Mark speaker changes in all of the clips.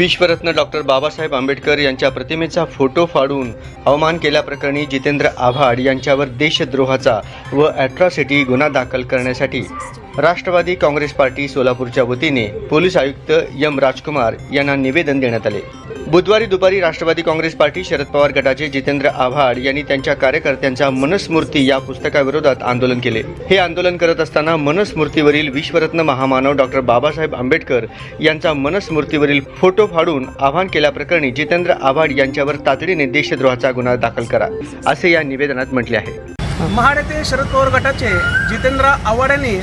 Speaker 1: विश्वरत्न doctor Babasaheb Ambedkar यांच्या प्रतिमेचा photo फाडून अवमान केल्याप्रकरणी जितेंद्र आव्हाड यांच्यावर देशद्रोहाचा व ॲट्रॉसिटी गुन्हा दाखल करण्यासाठी राष्ट्रवादी काँग्रेस पार्टी सोलापूरच्या वतीने पोलीस आयुक्त यम राजकुमार यांना निवेदन देण्यात आले. बुधवारी दुपारी राष्ट्रवादी काँग्रेस पार्टी शरद पवार गटाचे जितेंद्र आव्हाड यांनी त्यांच्या कार्यकर्त्यांच्या मनस्मूर्ती या पुस्तकाविरोधात आंदोलन केले. हे आंदोलन करत असताना मनस्मूर्तीवरील विश्वरत्न महामानव डॉक्टर बाबासाहेब आंबेडकर यांचा मनस्मूर्तीवरील फोटो फाडून आवाहन केल्याप्रकरणी जितेंद्र आव्हाड यांच्यावर तातडीने देशद्रोहाचा गुन्हा दाखल करा असे या निवेदनात म्हटले आहे.
Speaker 2: महाड येथे शरद पवार गटाचे जितेंद्र आव्हाड यांनी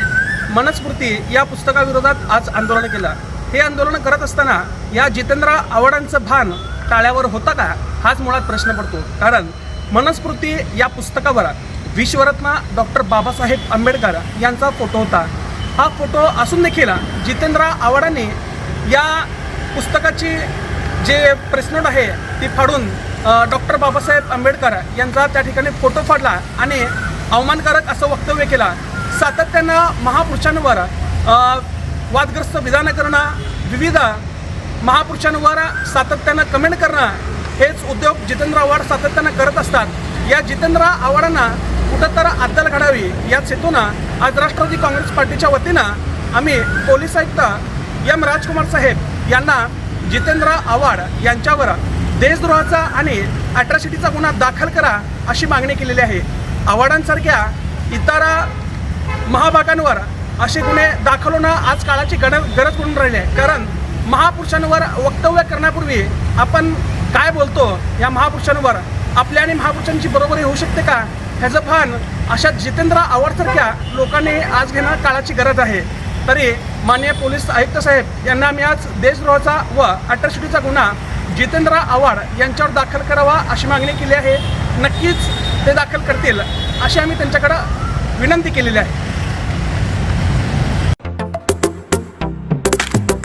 Speaker 2: मनस्मृती या पुस्तकाविरोधात आज आंदोलन केलं. हे आंदोलन करत असताना या जितेंद्र आव्हाडांचं भान टाळ्यावर होता का? हाच मुळात प्रश्न पडतो. कारण मनस्मृती या पुस्तकावर विश्वरत्न डॉक्टर बाबासाहेब आंबेडकर यांचा फोटो होता. हा फोटो असून देखील जितेंद्र आव्हाडांनी या पुस्तकाची जे प्रेसनोट आहे ती फाडून डॉक्टर बाबासाहेब आंबेडकर यांचा त्या ठिकाणी फोटो फाडला आणि अवमानकारक असं वक्तव्य केला. सातत्यानं महापुरुषांवर वादग्रस्त विधानं करणं विविध महापुरुषांवर सातत्यानं कमेंट करणं हेच उद्योग जितेंद्र आव्हाड सातत्यानं करत असतात. या जितेंद्र आव्हाडांना कुठंतर अद्दल घडावी याच हेतूनं आज राष्ट्रवादी काँग्रेस पार्टीच्या वतीनं आम्ही पोलीस आयुक्त एम राजकुमार साहेब यांना जितेंद्र आव्हाड यांच्यावर देशद्रोहाचा आणि अट्रॉसिटीचा गुन्हा दाखल करा अशी मागणी केलेली आहे. आव्हाडांसारख्या इतर महाभागांवर असे गुन्हे दाखल होणं आज काळाची गरज गरज पडून राहिली आहे. कारण महापुरुषांवर वक्तव्य करण्यापूर्वी आपण काय बोलतो या महापुरुषांवर? आपल्या आणि महापुरुषांची बरोबरी होऊ शकते का? ह्याचं भान अशा जितेंद्र आव्हाडसारख्या लोकांनी आज घेणं काळाची गरज आहे. तरी माननीय पोलीस आयुक्त साहेब यांना आम्ही आज देशद्रोहाचा व अट्रॉसिटीचा गुन्हा जितेंद्र आव्हाड यांच्यावर दाखल करावा अशी मागणी केली आहे. नक्कीच ते दाखल करतील अशी आम्ही त्यांच्याकडं विनंती केलेली आहे.